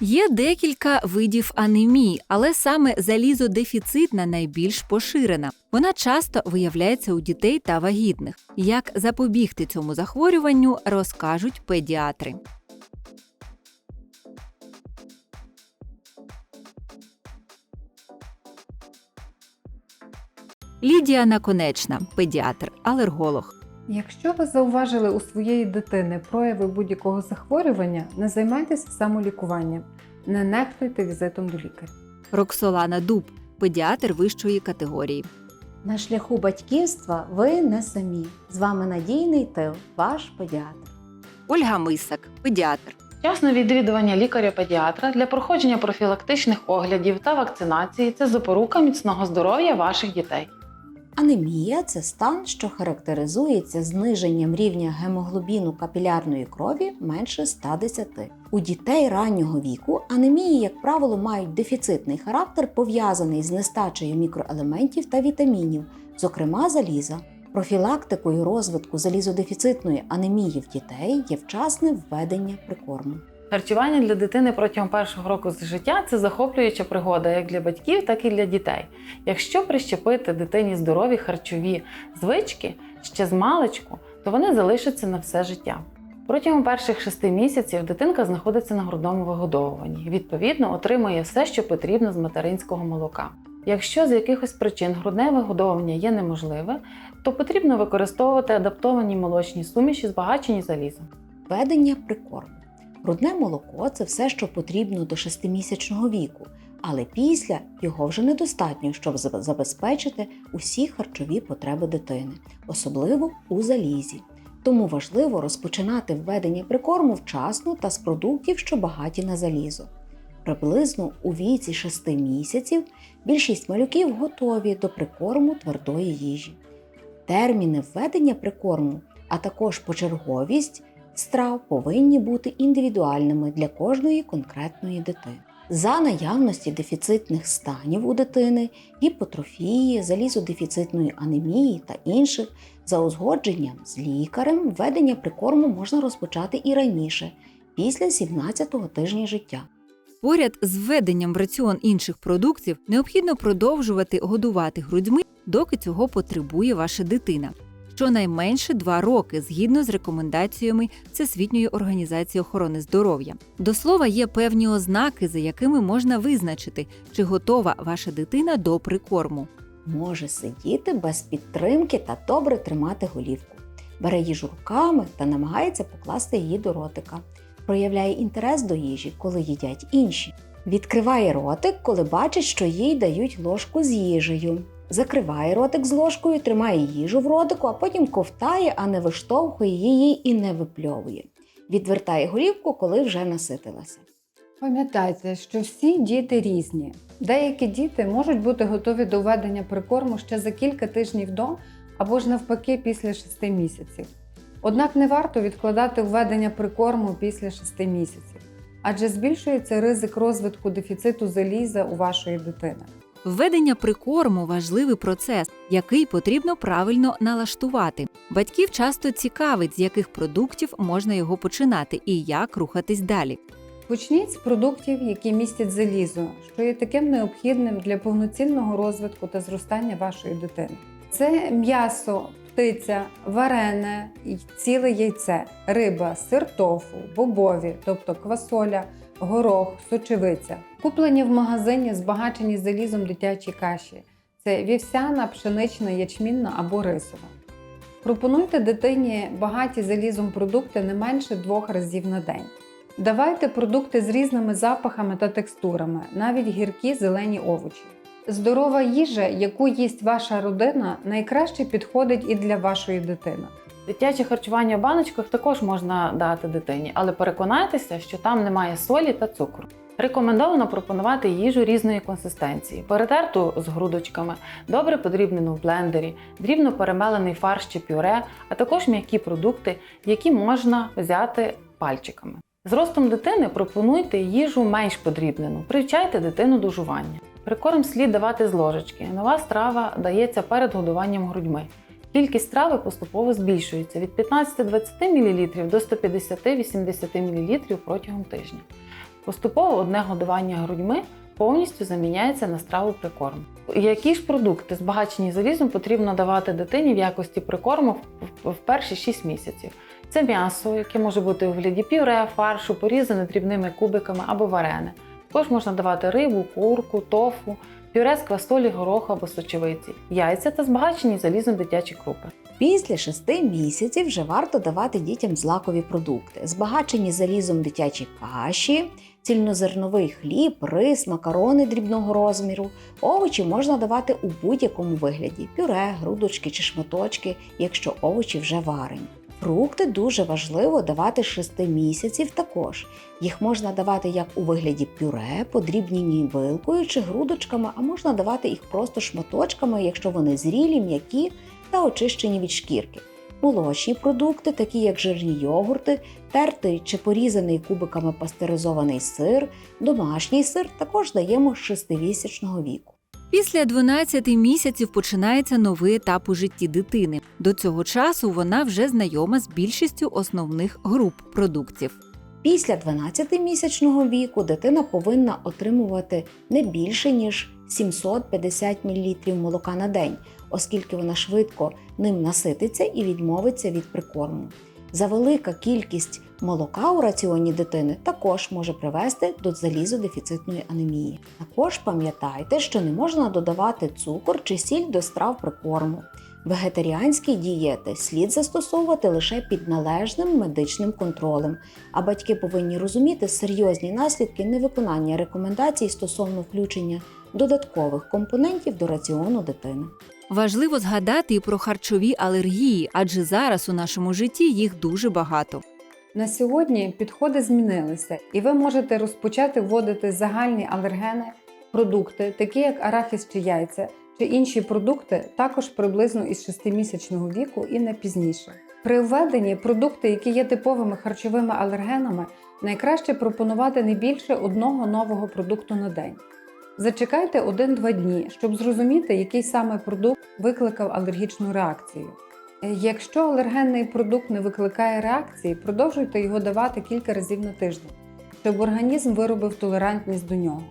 Є декілька видів анемії, але саме залізодефіцитна найбільш поширена. Вона часто виявляється у дітей та вагітних. Як запобігти цьому захворюванню, розкажуть педіатри. Лідія Наконечна, педіатр, алерголог. Якщо ви зауважили у своєї дитини прояви будь-якого захворювання, не займайтеся самолікуванням, не нехтуйте візитом до лікаря. Роксолана Дуб, педіатр вищої категорії. На шляху батьківства ви не самі. З вами надійний тил, ваш педіатр. Ольга Мисак, педіатр. Вчасне відвідування лікаря-педіатра для проходження профілактичних оглядів та вакцинації це запорука міцного здоров'я ваших дітей. Анемія це стан, що характеризується зниженням рівня гемоглобіну капілярної крові менше 110. У дітей раннього віку анемії, як правило, мають дефіцитний характер, пов'язаний з нестачею мікроелементів та вітамінів, зокрема заліза. Профілактикою розвитку залізодефіцитної анемії в дітей є вчасне введення прикорму. Харчування для дитини протягом першого року з життя це захоплююча пригода як для батьків, так і для дітей. Якщо прищепити дитині здорові харчові звички ще з маличку, то вони залишаться на все життя. Протягом перших шести місяців дитинка знаходиться на грудному вигодовуванні, відповідно, отримує все, що потрібно з материнського молока. Якщо з якихось причин грудне вигодовування є неможливе, то потрібно використовувати адаптовані молочні суміші, збагачені залізом. Введення прикорму. Грудне молоко це все, що потрібно до 6-місячного віку, але після його вже недостатньо, щоб забезпечити усі харчові потреби дитини, особливо у залізі. Тому важливо розпочинати введення прикорму вчасно та з продуктів, що багаті на залізо. Приблизно у віці 6 місяців більшість малюків готові до прикорму твердої їжі. Терміни введення прикорму, а також почерговість страв повинні бути індивідуальними для кожної конкретної дитини. За наявності дефіцитних станів у дитини, гіпотрофії, залізодефіцитної анемії та інших, за узгодженням з лікарем введення прикорму можна розпочати і раніше, після 17-го тижня життя. Поряд з введенням в раціон інших продуктів необхідно продовжувати годувати грудьми, доки цього потребує ваша дитина. Щонайменше два роки згідно з рекомендаціями Всесвітньої організації охорони здоров'я. До слова, є певні ознаки, за якими можна визначити, чи готова ваша дитина до прикорму. Може сидіти без підтримки та добре тримати голівку. Бере їжу руками та намагається покласти її до ротика. Проявляє інтерес до їжі, коли їдять інші. Відкриває ротик, коли бачить, що їй дають ложку з їжею. Закриває ротик з ложкою, тримає їжу в ротику, а потім ковтає, а не виштовхує її і не випльовує. Відвертає голівку, коли вже наситилася. Пам'ятайте, що всі діти різні. Деякі діти можуть бути готові до введення прикорму ще за кілька тижнів до або ж навпаки після 6 місяців. Однак не варто відкладати введення прикорму після 6 місяців, адже збільшується ризик розвитку дефіциту заліза у вашої дитини. Введення прикорму важливий процес, який потрібно правильно налаштувати. Батьків часто цікавить, з яких продуктів можна його починати і як рухатись далі. Почніть з продуктів, які містять залізо, що є таким необхідним для повноцінного розвитку та зростання вашої дитини. Це м'ясо, птиця, варене, ціле яйце, риба, сир тофу, бобові, тобто квасоля, горох, сочевиця, куплені в магазині збагачені залізом дитячі каші. Це вівсяна, пшенична, ячмінна або рисова. Пропонуйте дитині багаті залізом продукти не менше двох разів на день. Давайте продукти з різними запахами та текстурами, навіть гіркі зелені овочі. Здорова їжа, яку їсть ваша родина, найкраще підходить і для вашої дитини. Дитяче харчування в баночках також можна дати дитині, але переконайтеся, що там немає солі та цукру. Рекомендовано пропонувати їжу різної консистенції, перетерту з грудочками, добре подрібнену в блендері, дрібно перемелений фарш чи пюре, а також м'які продукти, які можна взяти пальчиками. З ростом дитини пропонуйте їжу менш подрібнену, привчайте дитину до жування. Прикорм слід давати з ложечки. Нова страва дається перед годуванням грудьми. Кількість страви поступово збільшується від 15-20 мл до 150-80 мл протягом тижня. Поступово одне годування грудьми повністю заміняється на страву прикорму. Які ж продукти, збагачені залізом, потрібно давати дитині в якості прикорму в перші 6 місяців? Це м'ясо, яке може бути у вигляді пюре, фаршу, порізане дрібними кубиками або варене. Також можна давати рибу, курку, тофу, пюре з квасолі, гороху або сочевиці, яйця та збагачені залізом дитячі крупи. Після 6 місяців вже варто давати дітям злакові продукти, збагачені залізом дитячі каші, цільнозерновий хліб, рис, макарони дрібного розміру. Овочі можна давати у будь-якому вигляді: пюре, грудочки чи шматочки, якщо овочі вже варені. Фрукти дуже важливо давати 6 місяців також. Їх можна давати як у вигляді пюре, подрібнені вилкою чи грудочками, а можна давати їх просто шматочками, якщо вони зрілі, м'які та очищені від шкірки. Молочні продукти, такі як жирні йогурти, тертий чи порізаний кубиками пастеризований сир, домашній сир також даємо з 6-місячного віку. Після 12 місяців починається новий етап у житті дитини. До цього часу вона вже знайома з більшістю основних груп продуктів. Після 12-місячного віку дитина повинна отримувати не більше ніж 750 мл молока на день, оскільки вона швидко ним насититься і відмовиться від прикорму. Завелика кількість молока у раціоні дитини також може привести до залізодефіцитної анемії. Також пам'ятайте, що не можна додавати цукор чи сіль до страв прикорму. Вегетаріанські дієти слід застосовувати лише під належним медичним контролем, а батьки повинні розуміти серйозні наслідки невиконання рекомендацій стосовно включення додаткових компонентів до раціону дитини. Важливо згадати і про харчові алергії, адже зараз у нашому житті їх дуже багато. На сьогодні підходи змінилися, і ви можете розпочати вводити загальні алергени, продукти, такі як арахіс чи яйця, чи інші продукти, також приблизно із 6-місячного віку і не пізніше. При введенні продукти, які є типовими харчовими алергенами, найкраще пропонувати не більше одного нового продукту на день. Зачекайте 1-2 дні, щоб зрозуміти, який саме продукт викликав алергічну реакцію. Е, Якщо алергенний продукт не викликає реакції, продовжуйте його давати кілька разів на тиждень, щоб організм виробив толерантність до нього.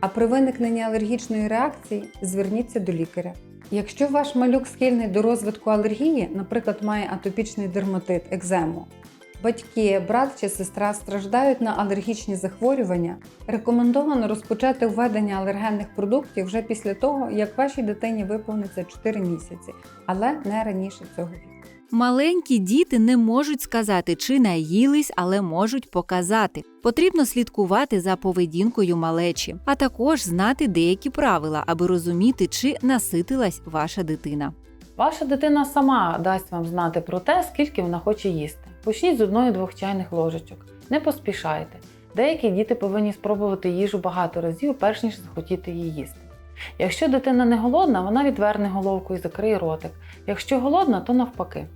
А при виникненні алергічної реакції зверніться до лікаря. Якщо ваш малюк схильний до розвитку алергії, наприклад, має атопічний дерматит, екзему, батьки, брат чи сестра страждають на алергічні захворювання, рекомендовано розпочати введення алергенних продуктів вже після того, як вашій дитині виповниться 4 місяці, але не раніше цього віку. Маленькі діти не можуть сказати, чи наїлись, але можуть показати. Потрібно слідкувати за поведінкою малечі, а також знати деякі правила, аби розуміти, чи наситилась ваша дитина. Ваша дитина сама дасть вам знати про те, скільки вона хоче їсти. Почніть з одної-двох чайних ложечок. Не поспішайте. Деякі діти повинні спробувати їжу багато разів, перш ніж захотіти її їсти. Якщо дитина не голодна, вона відверне головку і закриє ротик. Якщо голодна, то навпаки.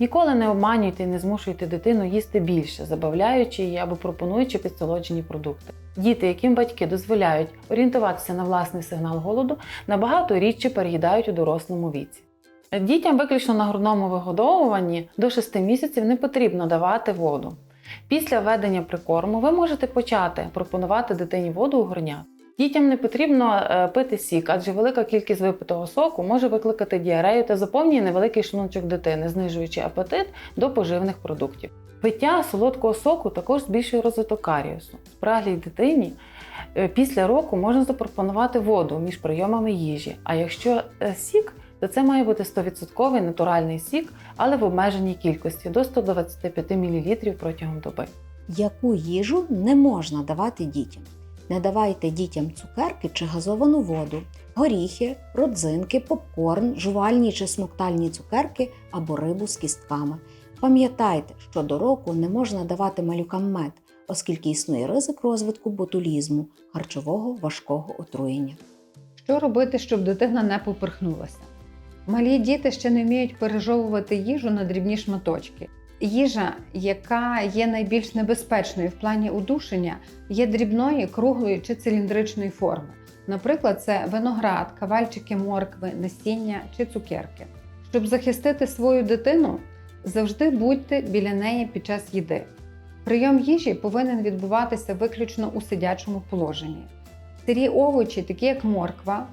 Ніколи не обманюйте і не змушуйте дитину їсти більше, забавляючи її або пропонуючи підсолоджені продукти. Діти, яким батьки дозволяють орієнтуватися на власний сигнал голоду, набагато рідше переїдають у дорослому віці. Дітям виключно на грудному вигодовуванні до 6 місяців не потрібно давати воду. Після введення прикорму ви можете почати пропонувати дитині воду у горнят. Дітям не потрібно е, пити сік, адже велика кількість випитого соку може викликати діарею та заповнює невеликий шлуночок дитини, знижуючи апетит до поживних продуктів. Пиття солодкого соку також збільшує розвиток каріусу. Спраглій дитині е, після року можна запропонувати воду між прийомами їжі. А якщо е, сік, то це має бути 100% натуральний сік, але в обмеженій кількості до 125 мл протягом доби. Яку їжу не можна давати дітям? Не давайте дітям цукерки чи газовану воду, горіхи, родзинки, попкорн, жувальні чи смоктальні цукерки або рибу з кістками. Пам'ятайте, що до року не можна давати малюкам мед, оскільки існує ризик розвитку ботулізму, харчового важкого отруєння. Що робити, щоб дитина не поперхнулася? Малі діти ще не вміють пережовувати їжу на дрібні шматочки. Їжа, яка є найбільш небезпечною в плані удушення, є дрібної, круглої чи циліндричної форми. Наприклад, це виноград, кавальчики моркви, насіння чи цукерки. Щоб захистити свою дитину, завжди будьте біля неї під час їди. Прийом їжі повинен відбуватися виключно у сидячому положенні. Сирі овочі, такі як морква,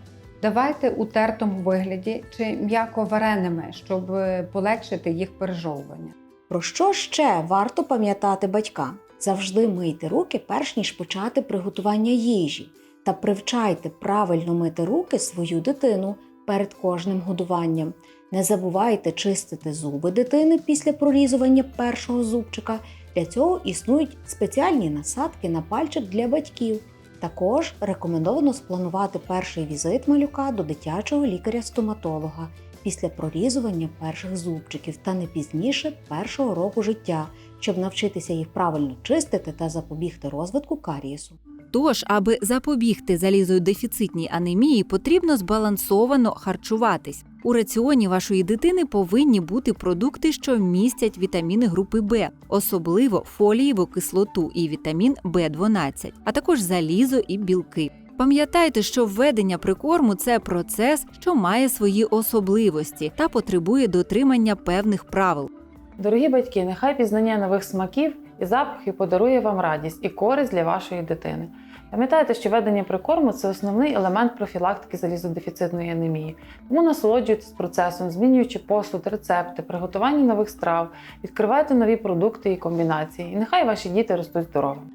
давайте у тертому вигляді чи м'яко вареними, щоб полегшити їх пережовування. Про що ще варто пам'ятати батькам? Завжди мийте руки, перш ніж почати приготування їжі, та привчайте правильно мити руки свою дитину перед кожним годуванням. Не забувайте чистити зуби дитини після прорізування першого зубчика. Для цього існують спеціальні насадки на пальчик для батьків. Також рекомендовано спланувати перший візит малюка до дитячого лікаря-стоматолога після прорізування перших зубчиків та не пізніше першого року життя, щоб навчитися їх правильно чистити та запобігти розвитку карієсу. Тож, аби запобігти залізодефіцитній анемії, потрібно збалансовано харчуватись. У раціоні вашої дитини повинні бути продукти, що містять вітаміни групи Б, особливо фолієву кислоту і вітамін В12, а також залізо і білки. Пам'ятайте, що введення прикорму це процес, що має свої особливості та потребує дотримання певних правил. Дорогі батьки, нехай пізнання нових смаків і запахів подарує вам радість і користь для вашої дитини. Пам'ятайте, що ведення прикорму це основний елемент профілактики залізодефіцитної анемії. Тому насолоджуйтесь процесом, змінюючи посуд, рецепти, приготування нових страв, відкривайте нові продукти і комбінації. І нехай ваші діти ростуть здоровими.